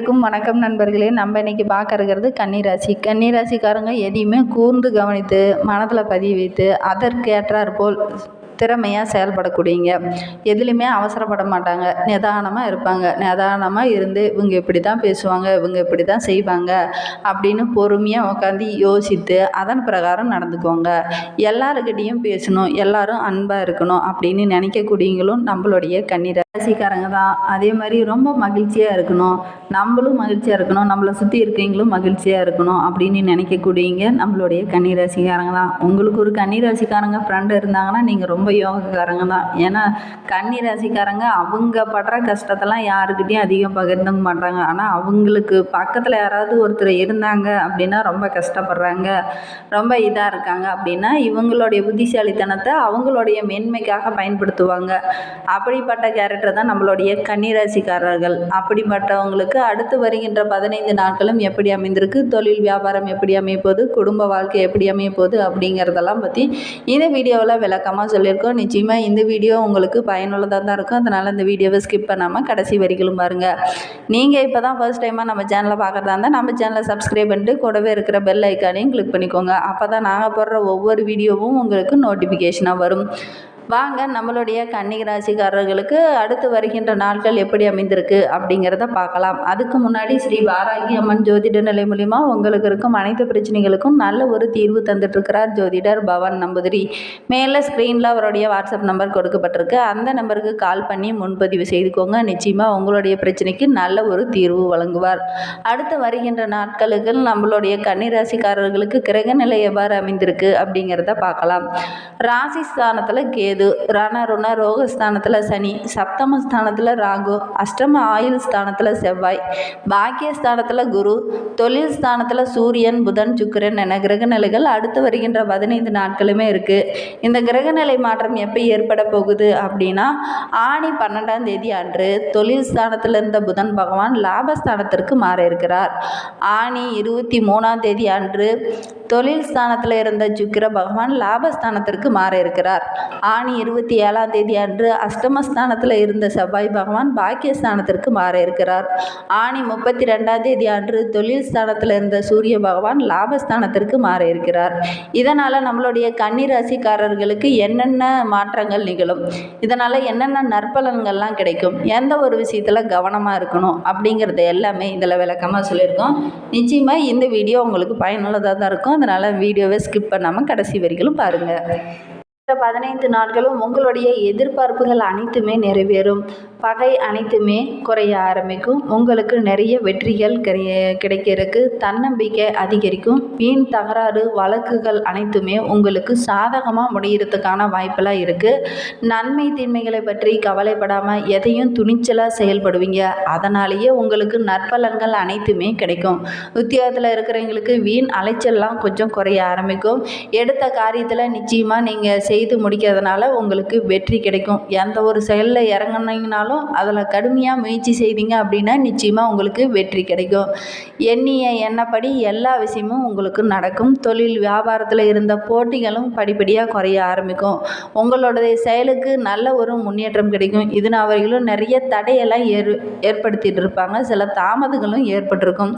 அனைவருக்கும் வணக்கம் நண்பர்களே. நம்ம இன்னைக்கு பார்க்கறது கன்னிராசி. கன்னிராசிக்காரங்க எதையுமே கூர்ந்து கவனித்து மனதில் பதிய வைத்து அதற்கேற்றாற்போல் திறமையாக செயல்படக்கூடியங்க. எதுலேயுமே அவசரப்பட மாட்டாங்க. நிதானமாக இருப்பாங்க. நிதானமாக இருந்து இவங்க இப்படி தான் பேசுவாங்க. இவங்க இப்படி தான் செய்வாங்க. அப்படின்னு பொறுமையாக உட்காந்து யோசித்து அதன் பிரகாரம் நடந்துக்குவாங்க எல்லாருக்கிட்டேயும் பேசணும். எல்லாரும் அன்பாக இருக்கணும் அப்படின்னு நினைக்கக்கூடியவங்களும் நம்மளுடைய கன்னிராசிக்காரங்க தான். அதே மாதிரி ரொம்ப மகிழ்ச்சியாக இருக்கணும். நம்மளும் மகிழ்ச்சியாக இருக்கணும். நம்மளை சுற்றி இருக்கவங்களும் மகிழ்ச்சியாக இருக்கணும் அப்படின்னு நினைக்கக்கூடியவங்க நம்மளுடைய கன்னிராசிக்காரங்க தான். உங்களுக்கு ஒரு கன்னிராசிக்காரங்க ஃப்ரெண்டு இருந்தாங்கன்னா நீங்கள் ரொம்ப யோகக்காரங்க தான் ஏன்னா கன்னிராசிக்காரங்க அவங்க படுற கஷ்டத்தெல்லாம் யாருக்கிட்டையும் அதிகம் பகிர்ந்துக்க மாட்டாங்க ஆனால் அவங்களுக்கு பக்கத்தில் யாராவது ஒருத்தர் இருந்தாங்க அப்படின்னா ரொம்ப கஷ்டப்படுறாங்க. ரொம்ப இதாக இருக்காங்க அப்படின்னா இவங்களுடைய புத்திசாலித்தனத்தை அவங்களுடைய மேன்மைக்காக பயன்படுத்துவாங்க. அப்படிப்பட்ட கேரக்டர் தான் நம்மளுடைய கன்னிராசிக்காரர்கள். அப்படிப்பட்டவங்களுக்கு அடுத்து வருகின்ற பதினைந்து நாட்களும் எப்படி அமைந்திருக்கு? தொழில் வியாபாரம் எப்படி அமையப்போகுது? குடும்ப வாழ்க்கை எப்படி அமையப்போகுது? அப்படிங்கிறதெல்லாம் பற்றி இந்த வீடியோவில் விளக்கமாக சொல்லியிருக்கோம். இருக்கும் நிச்சயமாக இந்த வீடியோ உங்களுக்கு பயனுள்ளதாக தான் இருக்கும் அதனால் இந்த வீடியோவை ஸ்கிப் பண்ணாமல் கடைசி வரிகளும் பாருங்கள் நீங்கள் இப்போ தான் ஃபர்ஸ்ட் டைமாக நம்ம சேனலை பார்க்குறதா இருந்தால் நம்ம சேனலை சப்ஸ்கிரைப் பண்ணிட்டு கூடவே இருக்கிற பெல் ஐக்கானையும் கிளிக் பண்ணிக்கோங்க. அப்போ தான் நாங்கள் போடுற ஒவ்வொரு வீடியோவும் உங்களுக்கு நோட்டிஃபிகேஷனாக வரும். வாங்க நம்மளுடைய கன்னிக ராசிக்காரர்களுக்கு அடுத்து வருகின்ற நாட்கள் எப்படி அமைந்திருக்கு அப்படிங்கிறத பார்க்கலாம். அதுக்கு முன்னாடி ஸ்ரீ வாராகி அம்மன் ஜோதிட நிலை மூலிமா உங்களுக்கு இருக்கும் அனைத்து பிரச்சனைகளுக்கும் நல்ல ஒரு தீர்வு தந்துட்டுருக்கிறார் ஜோதிடர் பவன் நம்பூதிரி. மேலே ஸ்க்ரீனில் அவருடைய வாட்ஸ்அப் நம்பர் கொடுக்கப்பட்டிருக்கு. அந்த நம்பருக்கு கால் பண்ணி முன்பதிவு செய்துக்கோங்க. நிச்சயமாக உங்களுடைய பிரச்சனைக்கு நல்ல ஒரு தீர்வு வழங்குவார். அடுத்து வருகின்ற நாட்களுக்கு நம்மளுடைய கன்னிராசிக்காரர்களுக்கு கிரக நிலை எவ்வாறு அமைந்திருக்கு அப்படிங்கிறத பார்க்கலாம். ராசி ஸ்தானத்தில் கேது ரணருண ரோகஸ்தானத்தில் சனி. சப்தம ஸ்தானத்தில் ராகு. அஷ்டம ஆயுள் ஸ்தானத்தில் செவ்வாய். பாக்கியஸ்தானத்தில் குரு. தொழில் ஸ்தானத்தில் சூரியன் புதன் சுக்கிரன் என கிரகநிலைகள் அடுத்து வருகின்ற பதினைந்து நாட்களுமே இருக்குது இந்த கிரகநிலை மாற்றம் எப்போ ஏற்பட போகுது அப்படின்னா ஆணி பன்னெண்டாம் தேதி அன்று தொழில் ஸ்தானத்தில் இருந்த புதன் பகவான் லாபஸ்தானத்திற்கு மாற இருக்கிறார். ஆணி இருபத்தி மூணாம் தேதி அன்று தொழில் ஸ்தானத்தில் இருந்த சுக்கிர பகவான் லாபஸ்தானத்திற்கு மாற இருக்கிறார் ஆணி இருபத்தி ஏழாம் தேதி அன்று அஷ்டமஸ்தானத்தில் இருந்த செவ்வாய் பகவான் பாக்கியஸ்தானத்திற்கு மாற இருக்கிறார் ஆணி முப்பத்தி ரெண்டாம் தேதி அன்று தொழில் ஸ்தானத்தில் இருந்த சூரிய பகவான் லாபஸ்தானத்திற்கு மாற இருக்கிறார் இதனால் நம்மளுடைய கன்னிராசிக்காரர்களுக்கு என்னென்ன மாற்றங்கள் நிகழும்? இதனால் என்னென்ன நற்பலன்கள்லாம் கிடைக்கும்? எந்த ஒரு விஷயத்தில் கவனமாக இருக்கணும்? அப்படிங்கிறது எல்லாமே இதில் விளக்கமாக சொல்லியிருக்கோம். நிச்சயமாக இந்த வீடியோ உங்களுக்கு பயனுள்ளதாக தான் இருக்கும். அதனால் வீடியோவை ஸ்கிப் பண்ணாமல் கடைசி வரைக்கும் பாருங்கள் இந்த பதினைந்து நாட்களும் உங்களுடைய எதிர்பார்ப்புகள் அனைத்துமே நிறைவேறும். பகை அனைத்துமே குறைய ஆரம்பிக்கும். உங்களுக்கு நிறைய வெற்றிகள் கிடை கிடைக்கிறதுக்கு தன்னம்பிக்கை அதிகரிக்கும். வீண் தகராறு வழக்குகள் அனைத்துமே உங்களுக்கு சாதகமாக முடிகிறதுக்கான வாய்ப்பெல்லாம் இருக்குது நன்மை தீன்மைகளை பற்றி கவலைப்படாமல் எதையும் துணிச்சலாக செயல்படுவீங்க. அதனாலேயே உங்களுக்கு நற்பலன்கள் அனைத்துமே கிடைக்கும். உத்தியோகத்தில் இருக்கிறவங்களுக்கு வீண் அலைச்சல்லாம் கொஞ்சம் குறைய ஆரம்பிக்கும். எடுத்த காரியத்தில் நிச்சயமாக நீங்கள் செய்து முடிக்கிறதுனால உங்களுக்கு வெற்றி கிடைக்கும். எந்த ஒரு செயலில் இறங்குனீங்கனாலும் அதில் கடுமையாக முயற்சி செய்தீங்க அப்படின்னா நிச்சயமாக உங்களுக்கு வெற்றி கிடைக்கும். எண்ணிய எண்ணப்படி எல்லா விஷயமும் உங்களுக்கு நடக்கும். தொழில் வியாபாரத்தில் இருந்த போட்டிகளும் படிப்படியாக குறைய ஆரம்பிக்கும். உங்களுடைய செயலுக்கு நல்ல ஒரு முன்னேற்றம் கிடைக்கும். இதனால் அவர்களும் நிறைய தடையெல்லாம் ஏற் ஏற்படுத்திகிட்டு இருப்பாங்க. சில தாமதங்களும் ஏற்பட்டிருக்கும்.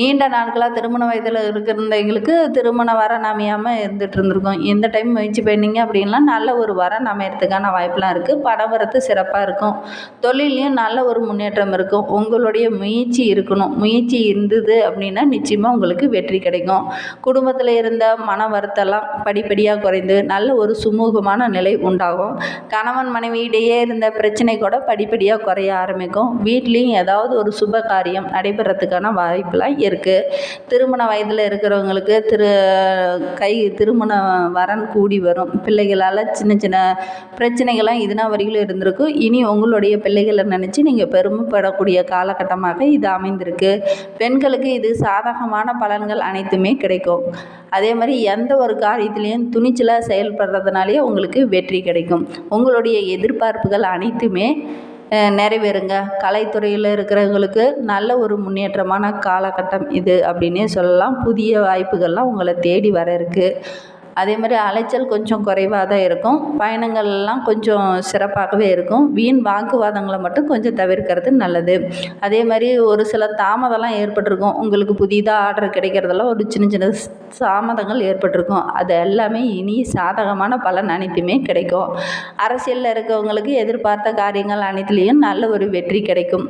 நீண்ட நாட்களாக திருமண வயதில் இருக்கிறவங்களுக்கு திருமணம் வரம் அமையாமல் இருந்துகிட்டு இருந்திருக்கும். இந்த டைம் முயற்சி பண்ணீங்க அப்படின்லாம் நல்ல ஒரு வரம் அமையறதுக்கான வாய்ப்பெலாம் இருக்குது படம் வரத்து சிறப்பாக இருக்கும். தொழிலையும் நல்ல ஒரு முன்னேற்றம் இருக்கும். உங்களுடைய முயற்சி இருக்கணும். முயற்சி இருந்தது அப்படின்னா நிச்சயமாக உங்களுக்கு வெற்றி கிடைக்கும். குடும்பத்தில் இருந்த மன வருத்தம்லாம் படிப்படியாக குறைந்து நல்ல ஒரு சுமூகமான நிலை உண்டாகும். கணவன் மனைவியிடையே இருந்த பிரச்சனை கூட படிப்படியாக குறைய ஆரம்பிக்கும். வீட்லேயும் ஏதாவது ஒரு சுப காரியம் நடைபெறத்துக்கான வாய்ப்பெலாம் இருக்குது திருமண வயதில் இருக்கிறவங்களுக்கு திரு கை திருமண வரன் கூடி வரும். பிள்ளைகளால் சின்ன சின்ன பிரச்சனைகள்லாம் இதுனா வரையிலும் இருந்திருக்கும். இனி உங்களுடைய பிள்ளைகளை நினச்சி நீங்கள் பெருமைப்படக்கூடிய காலகட்டமாக இது அமைந்திருக்கு. பெண்களுக்கு இது சாதகமான பலன்கள் அனைத்துமே கிடைக்கும். அதே மாதிரி எந்த ஒரு காரியத்திலையும் துணிச்சலாக செயல்படுறதுனாலே உங்களுக்கு வெற்றி கிடைக்கும். உங்களுடைய எதிர்பார்ப்புகள் அனைத்துமே நிறைவேறுங்க. கலைத்துறையில் இருக்கிறவங்களுக்கு நல்ல ஒரு முன்னேற்றமான காலகட்டம் இது அப்படின்னே சொல்லலாம். புதிய வாய்ப்புகள்லாம் உங்களை தேடி வர இருக்குது அதே மாதிரி அலைச்சல் கொஞ்சம் குறைவாக தான் இருக்கும். பயணங்கள்லாம் கொஞ்சம் சிறப்பாகவே இருக்கும். வீண் வாக்குவாதங்களை மட்டும் கொஞ்சம் தவிர்க்கிறது நல்லது. அதே மாதிரி ஒரு சில தாமதம்லாம் ஏற்பட்டிருக்கும். உங்களுக்கு புதிதாக ஆர்டர் கிடைக்கிறதெல்லாம் ஒரு சின்ன சின்ன தாமதங்கள் ஏற்பட்டிருக்கும். அது எல்லாமே இனி சாதகமான பலன் அனைத்துமே கிடைக்கும். அரசியலில் இருக்கவங்களுக்கு எதிர்பார்த்த காரியங்கள் அனைத்துலேயும் நல்ல ஒரு வெற்றி கிடைக்கும்.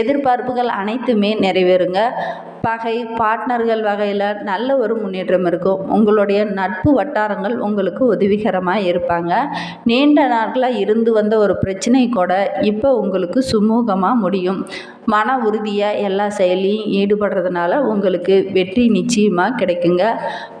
எதிர்பார்ப்புகள் அனைத்துமே நிறைவேறுங்க. பகை பார்ட்னர்கள் வகையில் நல்ல ஒரு முன்னேற்றம் இருக்கும். உங்களுடைய நட்பு வட்டாரங்கள் உங்களுக்கு உதவிகரமாக இருப்பாங்க. நீண்ட நாட்களாக இருந்து வந்த ஒரு பிரச்சனை கூட இப்போ உங்களுக்கு சுமூகமாக முடியும். மன உறுதியாக எல்லா செயலையும் ஈடுபடுறதுனால உங்களுக்கு வெற்றி நிச்சயமாக கிடைக்குங்க.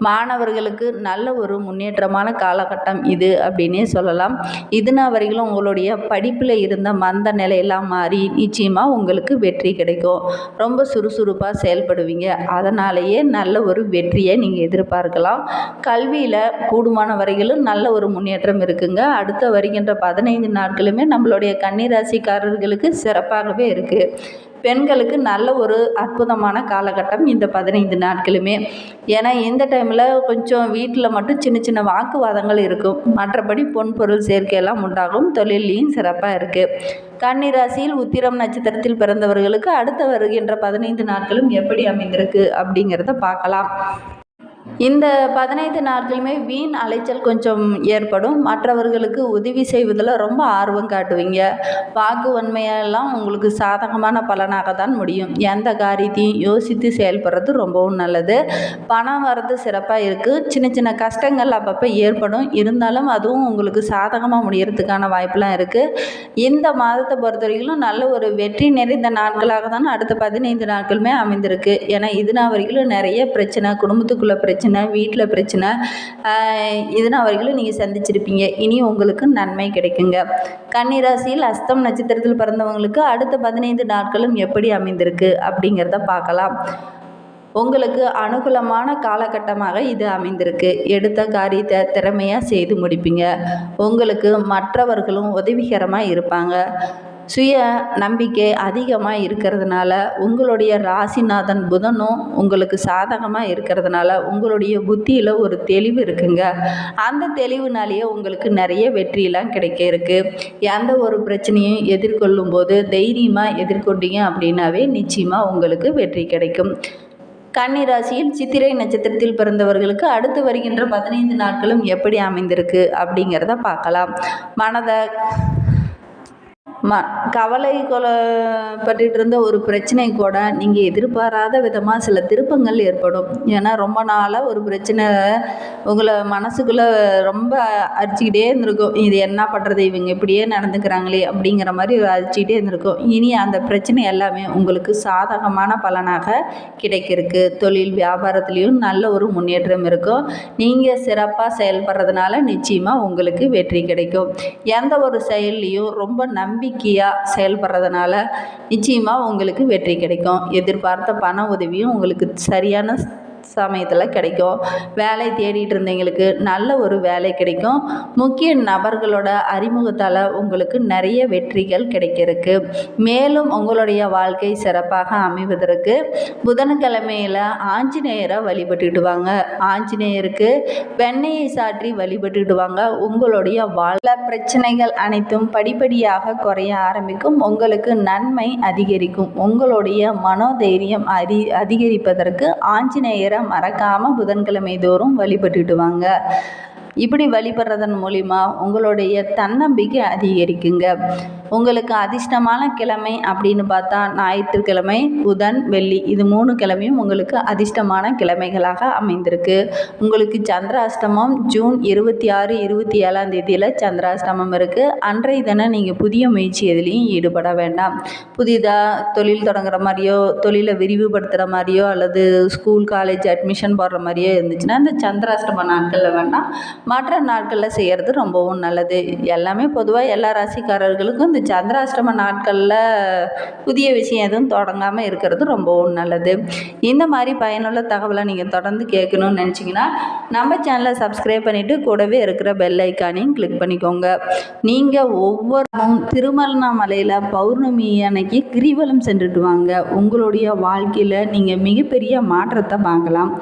மாணவர்களுக்கு நல்ல ஒரு முன்னேற்றமான காலகட்டம் இது அப்படின்னே சொல்லலாம். இதுனா வரையிலும் உங்களுடைய படிப்பில் இருந்த மந்த நிலையெல்லாம் மாறி நிச்சயமாக உங்களுக்கு வெற்றி கிடைக்கும். ரொம்ப சுறுசுறுப்பாக செயல்படுவீங்க. அதனாலேயே நல்ல ஒரு வெற்றியை நீங்கள் எதிர்பார்க்கலாம். கல்வியில் கூடுமான வரையிலும் நல்ல ஒரு முன்னேற்றம் இருக்குங்க. அடுத்த வருகின்ற பதினைந்து நாட்களுமே நம்மளுடைய கன்னிராசிக்காரர்களுக்கு சிறப்பாகவே இருக்குது பெண்களுக்கு நல்ல ஒரு அற்புதமான காலகட்டம் இந்த பதினைந்து நாட்களுமே. ஏன்னா இந்த டைமில் கொஞ்சம் வீட்டில் மட்டும் சின்ன சின்ன வாக்குவாதங்கள் இருக்கும். மற்றபடி பொன் பொருள் சேர்க்கையெல்லாம் உண்டாகும். தொழிலையும் சிறப்பாக இருக்குது கன்னிராசியில் உத்திரம் நட்சத்திரத்தில் பிறந்தவர்களுக்கு அடுத்த வருகின்ற பதினைந்து நாட்களும் எப்படி அமைந்திருக்கு அப்படிங்கிறத பார்க்கலாம். இந்த பதினைந்து நாட்களுமே வீண் அலைச்சல் கொஞ்சம் ஏற்படும். மற்றவர்களுக்கு உதவி செய்வதில் ரொம்ப ஆர்வம் காட்டுவீங்க. வாக்கு உண்மையெல்லாம் உங்களுக்கு சாதகமான பலனாக தான் முடியும். எந்த காரியத்தையும் யோசித்து செயல்படுறது ரொம்பவும் நல்லது. பணம் வர்றது சிறப்பாக இருக்குது சின்ன சின்ன கஷ்டங்கள் அப்பப்போ ஏற்படும். இருந்தாலும் அதுவும் உங்களுக்கு சாதகமாக முடியறதுக்கான வாய்ப்பெலாம் இருக்குது இந்த மாதத்தை பொறுத்த வரைக்கும் நல்ல ஒரு வெற்றி நிறைந்த நாட்களாக தான் அடுத்த பதினைந்து நாட்களுமே அமைந்திருக்கு. ஏன்னா இது நாள் வரைக்கும் நிறைய பிரச்சனை குடும்பத்துக்குள்ளே பிரச்சனை வீட்டில் பிரச்சனை இதனால் வரைக்கும் நீங்கள் சந்திச்சிருப்பீங்க. இனி உங்களுக்கு நன்மை கிடைக்குங்க. கன்னிராசியில் அஸ்தம் நட்சத்திரத்தில் பிறந்தவங்களுக்கு அடுத்த பதினைந்து நாட்களும் எப்படி அமைந்திருக்கு அப்படிங்கிறத பார்க்கலாம். உங்களுக்கு அனுகூலமான காலகட்டமாக இது அமைந்திருக்கு. எடுத்த காரியத்தை திறமையாக செய்து முடிப்பீங்க. உங்களுக்கு மற்றவர்களும் உதவிகரமாக இருப்பாங்க. சுய நம்பிக்கை அதிகமாக இருக்கிறதுனால உங்களுடைய ராசிநாதன் புதனும் உங்களுக்கு சாதகமாக இருக்கிறதுனால உங்களுடைய புத்தியில் ஒரு தெளிவு இருக்குங்க. அந்த தெளிவுனாலேயே உங்களுக்கு நிறைய வெற்றியெல்லாம் கிடைக்க இருக்குது எந்த ஒரு பிரச்சனையும் எதிர்கொள்ளும் போது தைரியமாக எதிர்கொண்டீங்க அப்படின்னாவே நிச்சயமாக உங்களுக்கு வெற்றி கிடைக்கும். கன்னிராசியில் சித்திரை நட்சத்திரத்தில் பிறந்தவர்களுக்கு அடுத்து வருகின்ற பதினைந்து நாட்களும் எப்படி அமைந்திருக்கு அப்படிங்கிறத பார்க்கலாம். மனதை ம கவலை கொலப்பட்டுட்டு இருந்த ஒரு பிரச்சனை கூட நீங்கள் எதிர்பாராத விதமாக சில திருப்பங்கள் ஏற்படும். ஏன்னா ரொம்ப நாளாக ஒரு பிரச்சனை உங்களை மனசுக்குள்ளே ரொம்ப அரிச்சிக்கிட்டே இருந்திருக்கும். இது என்ன பண்ணுறது இவங்க இப்படியே நடந்துக்கிறாங்களே அப்படிங்கிற மாதிரி அரிச்சிக்கிட்டே இருந்திருக்கும். இனி அந்த பிரச்சனை எல்லாமே உங்களுக்கு சாதகமான பலனாக கிடைக்கிறதுக்கு தொழில் வியாபாரத்துலேயும் நல்ல ஒரு முன்னேற்றம் இருக்கும். நீங்கள் சிறப்பாக செயல்படுறதுனால நிச்சயமாக உங்களுக்கு வெற்றி கிடைக்கும். எந்த ஒரு செயல்லையும் ரொம்ப நம்பி நம்பிக்கையாக செயல்படுறதுனால நிச்சயமாக உங்களுக்கு வெற்றி கிடைக்கும். எதிர்பார்த்த பண உதவியும் உங்களுக்கு சரியான சமயத்தில் கிடைக்கும். வேலை தேடிட்டு இருந்தவங்களுக்கு நல்ல ஒரு வேலை கிடைக்கும். முக்கிய நபர்களோட அறிமுகத்தால் உங்களுக்கு நிறைய வெற்றிகள் கிடைக்கிறதுக்கு. மேலும் உங்களுடைய வாழ்க்கை சிறப்பாக அமைவதற்கு புதன்கிழமையில் ஆஞ்சநேயரை வழிபட்டுடுவாங்க ஆஞ்சநேயருக்கு வெண்ணெயை சாற்றி வழிபட்டுடுவாங்க உங்களுடைய வாழ்க்கை பிரச்சனைகள் அனைத்தும் படிப்படியாக குறைய ஆரம்பிக்கும். உங்களுக்கு நன்மை அதிகரிக்கும். உங்களுடைய மனோதைரியம் அதி அதிகரிப்பதற்கு ஆஞ்சநேயர் மறக்காமல் புதன்கிழமை தோறும் வழிபட்டுட்டு வாங்க. இப்படி வழிபடுறதன் மூலிமா உங்களுடைய தன்னம்பிக்கை அதிகரிக்குங்க. உங்களுக்கு அதிர்ஷ்டமான கிழமை அப்படின்னு பார்த்தா ஞாயிற்றுக்கிழமை புதன் வெள்ளி இது மூணு கிழமையும் உங்களுக்கு அதிர்ஷ்டமான கிழமைகளாக அமைந்திருக்கு. உங்களுக்கு சந்திராஷ்டமம் ஜூன் இருபத்தி ஆறு இருபத்தி ஏழாம் தேதியில் சந்திராஷ்டமம் இருக்குது அன்றைய தினம் நீங்கள் புதிய முயற்சி எதுலேயும் ஈடுபட வேண்டாம். புதிதாக தொழில் தொடங்குற மாதிரியோ தொழிலை விரிவுபடுத்துகிற மாதிரியோ அல்லது ஸ்கூல் காலேஜ் அட்மிஷன் போடுற மாதிரியோ இருந்துச்சுன்னா இந்த சந்திராஷ்டம நாட்களில் வேண்டாம் மற்ற நாட்களில் செய்கிறது ரொம்பவும் நல்லது. எல்லாமே பொதுவாக எல்லா ராசிக்காரர்களுக்கும் இந்த சந்திராஷ்டம நாட்களில் புதிய விஷயம் எதுவும் தொடங்காமல் இருக்கிறது ரொம்பவும் நல்லது. இந்த மாதிரி பயனுள்ள தகவலை நீங்கள் தொடர்ந்து கேட்கணும்னு நினச்சிங்கன்னா நம்ம சேனலை சப்ஸ்கிரைப் பண்ணிவிட்டு கூடவே இருக்கிற பெல் ஐக்கானையும் கிளிக் பண்ணிக்கோங்க. நீங்கள் ஒவ்வொரு திருமணமலையில் பௌர்ணமி அன்னைக்கு கிரிவலம் சென்றுட்டு வாங்க. உங்களுடைய வாழ்க்கையில் நீங்கள் மிகப்பெரிய மாற்றத்தை பார்க்கலாம்.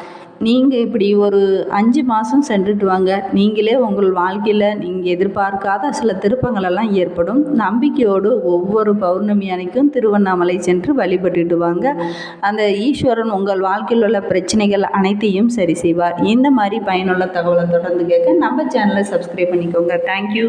நீங்கள் இப்படி ஒரு அஞ்சு மாதம் சென்றுட்டு வாங்க. நீங்களே உங்கள் வாழ்க்கையில் நீங்கள் எதிர்பார்க்காத சில திருப்பங்களெல்லாம் ஏற்படும். நம்பிக்கையோடு ஒவ்வொரு பௌர்ணமி அன்னைக்கும் திருவண்ணாமலை சென்று வழிபட்டுட்டு வாங்க. அந்த ஈஸ்வரன் உங்கள் வாழ்க்கையில் உள்ள பிரச்சனைகள் அனைத்தையும் சரி செய்வார். இந்த மாதிரி பயனுள்ள தகவலை தொடர்ந்து கேட்க நம்ம சேனலை சப்ஸ்கிரைப் பண்ணிக்கோங்க. தேங்க்யூ